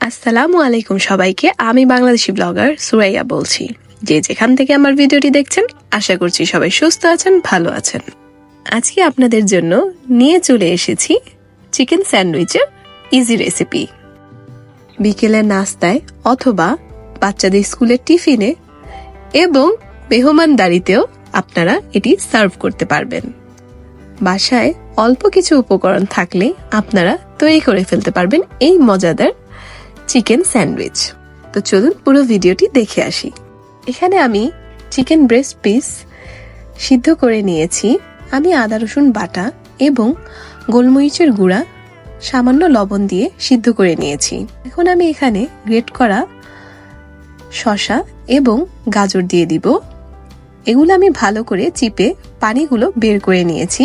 আসসালামু আলাইকুম সবাইকে, আমি বাংলাদেশি ব্লগার সুরাইয়া বলছি। যে যেখান থেকে আমার ভিডিওটি দেখছেন, আশা করছি সবাই সুস্থ আছেন, ভালো আছেন। আজকে আপনাদের জন্য নিয়ে চলে এসেছি চিকেন স্যান্ডউইচের ইজি রেসিপি। বিকেলের নাস্তায় অথবা বাচ্চাদের স্কুলের টিফিনে এবং মেহমানদারিতেও আপনারা এটি সার্ভ করতে পারবেন। বাসায় অল্প কিছু উপকরণ থাকলে আপনারা তৈরি করে ফেলতে পারবেন এই মজাদার চিকেন স্যান্ডউইচ। তো চলুন পুরো ভিডিওটি দেখে আসি। এখানে আমি চিকেন ব্রেস্ট পিস সিদ্ধ করে নিয়েছি। আমি আদা, রসুন বাটা এবং গোলমরিচের গুঁড়া, সামান্য লবণ দিয়ে সিদ্ধ করে নিয়েছি। এখন আমি এখানে গ্রেট করা শসা এবং গাজর দিয়ে দিব। এগুলো আমি ভালো করে চিপে পানিগুলো বের করে নিয়েছি।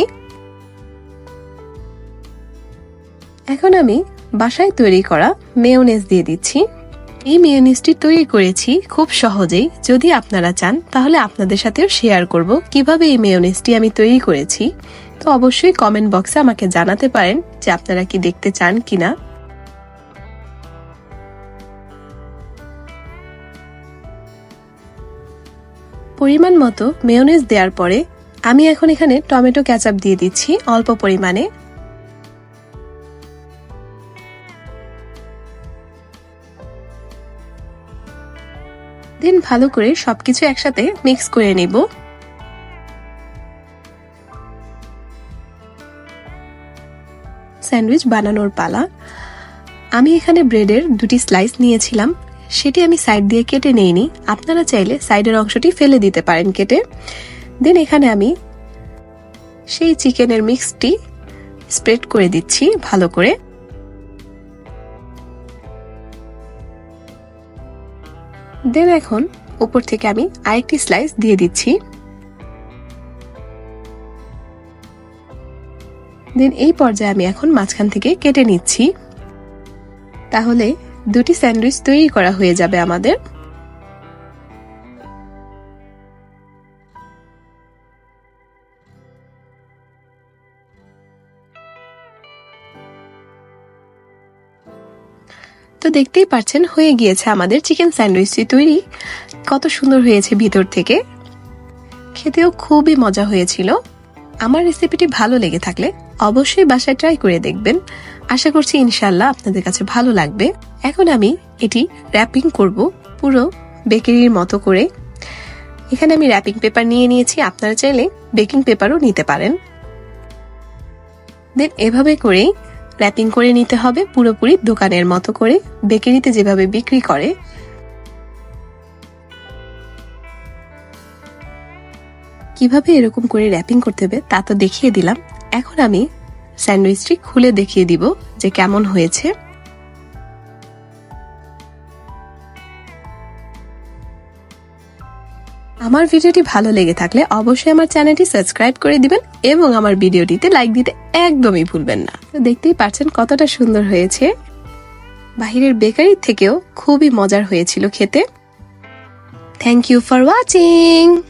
এখন আমি বাসায় তৈরি করা মেয়োনেজ দিয়ে দিচ্ছি। এই মেয়োনেজটি তৈরি করেছি খুব সহজেই। যদি আপনারা চান, তাহলে আপনাদের সাথেও শেয়ার করব কীভাবে এই মেয়োনেজটি আমি তৈরি করেছি। তো অবশ্যই কমেন্ট বক্সে আমাকে জানাতে পারেন যে আপনারা কি দেখতে চান কিনা। পরিমাণ মতো মেয়োনেজ দেওয়ার পরে আমি এখন এখানে টমেটো ক্যাচাপ দিয়ে দিচ্ছি অল্প পরিমাণে। দেন ভালো করে সবকিছু একসাথে মিক্স করে নিব। স্যান্ডউইচ বানানোর পালা। আমি এখানে ব্রেডের দুটি স্লাইস নিয়েছিলাম। সেটি আমি সাইড দিয়ে কেটে নেইনি। আপনারা চাইলে সাইডের অংশটি ফেলে দিতে পারেন কেটে। দেন এখানে আমি সেই চিকেনের মিক্সটি স্প্রেড করে দিচ্ছি ভালো করে। দেন এখন উপর থেকে আমি আরেকটি স্লাইস দিয়ে দিচ্ছি। দেন এই পর্যায়ে আমি এখন মাঝখান থেকে কেটে নিচ্ছি। তাহলে দুটি স্যান্ডউইচ তৈরি করা হয়ে যাবে আমাদের। তো দেখতেই পাচ্ছেন হয়ে গিয়েছে আমাদের চিকেন স্যান্ডউইচটি তৈরি। কত সুন্দর হয়েছে ভিতর থেকে। খেতেও খুবই মজা হয়েছিল। আমার রেসিপিটি ভালো লেগে থাকলে অবশ্যই বাসায় ট্রাই করে দেখবেন। আশা করছি ইনশাল্লাহ আপনাদের কাছে ভালো লাগবে। এখন আমি এটি র্যাপিং করব পুরো বেকারির মতো করে। এখানে আমি র্যাপিং পেপার নিয়ে নিয়েছি, আপনারা চাইলে বেকিং পেপারও নিতে পারেন। দেন এভাবে করেই র্যাপিং করে নিতে হবে পুরোপুরি দোকানের মতো করে। বেকারিতে যেভাবে বিক্রি করে। কীভাবে এরকম করে র্যাপিং করতে হবে তা তো দেখিয়ে দিলাম। এখন আমি স্যান্ডউইচটি খুলে দেখিয়ে দিব যে কেমন হয়েছে। আমার ভিডিওটি ভালো লেগে থাকলে অবশ্যই আমার চ্যানেলটি সাবস্ক্রাইব করে দিবেন এবং আমার ভিডিওটিতে লাইক দিতে একদমই ভুলবেন না। তো দেখতেই পাচ্ছেন কতটা সুন্দর হয়েছে। বাহিরের বেকারির থেকেও খুবই মজার হয়েছিল খেতে। Thank you for watching